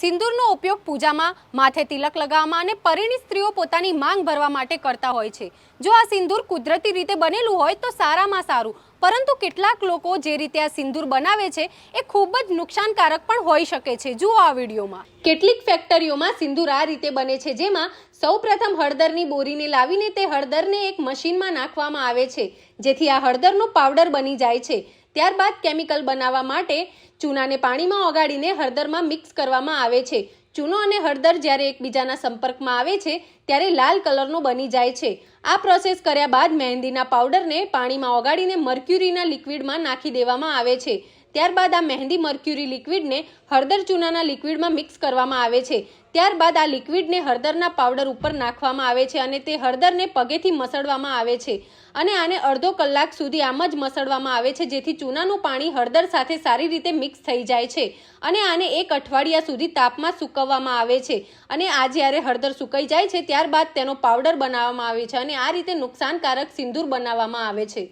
સિંદૂરનો ઉપયોગ પૂજામાં, માથે તિલક લગાવવામાં અને પરિણીત સ્ત્રીઓ પોતાની માંગ ભરવા માટે કરતા હોય છે. જો આ સિંદૂર કુદરતી રીતે બનેલું હોય તો સારામાં સારું. પરંતુ કેટલાક લોકો જે રીતે આ સિંદૂર બનાવે છે, એ ખૂબ જ નુકસાનકારક પણ હોઈ શકે છે. જુઓ આ વિડીયોમાં. કેટલીક ફેક્ટરીઓમાં સિંદૂર આ રીતે બને છે, જેમાં સૌપ્રથમ હળદરની બોરીને લાવીને તે હળદરને એક મશીનમાં નાખવામાં આવે છે. જેથી આ હળદરનો પાવડર બની જાય છે. ત્યારબાદ કેમિકલ બનાવવા માટે ચૂનાને પાણીમાં ઓગાળીને હળદરમાં મિક્સ કરવામાં આવે છે. ચૂનો અને હળદર જ્યારે એકબીજાના સંપર્કમાં આવે છે, ત્યારે લાલ કલરનો બની જાય છે. આ પ્રોસેસ કર્યા બાદ મહેંદીના પાવડરને પાણીમાં ઓગાળીને મર્ક્યુરીના લિક્વિડમાં નાખી દેવામાં આવે છે. ત્યારબાદ આ મહેંદી મર્ક્યુરી લિક્વિડને હળદર ચૂનાના લિક્વિડમાં મિક્સ કરવામાં આવે છે. ત્યારબાદ આ લિક્વિડને હળદરના પાવડર ઉપર નાખવામાં આવે છે અને તે હળદરને પગેથી મસળવામાં આવે છે. અને આને અડધો કલાક સુધી આમ જ મસળવામાં આવે છે, જેથી ચૂનાનું પાણી હળદર સાથે સારી રીતે મિક્સ થઈ જાય છે અને આને એક અઠવાડિયા સુધી તાપમાં સૂકવવામાં આવે છે. અને આ જ્યારે હળદર સુકાઈ જાય છે, ત્યારબાદ તેનો પાવડર બનાવવામાં આવે છે અને આ રીતે નુકસાનકારક સિંદૂર બનાવવામાં આવે છે.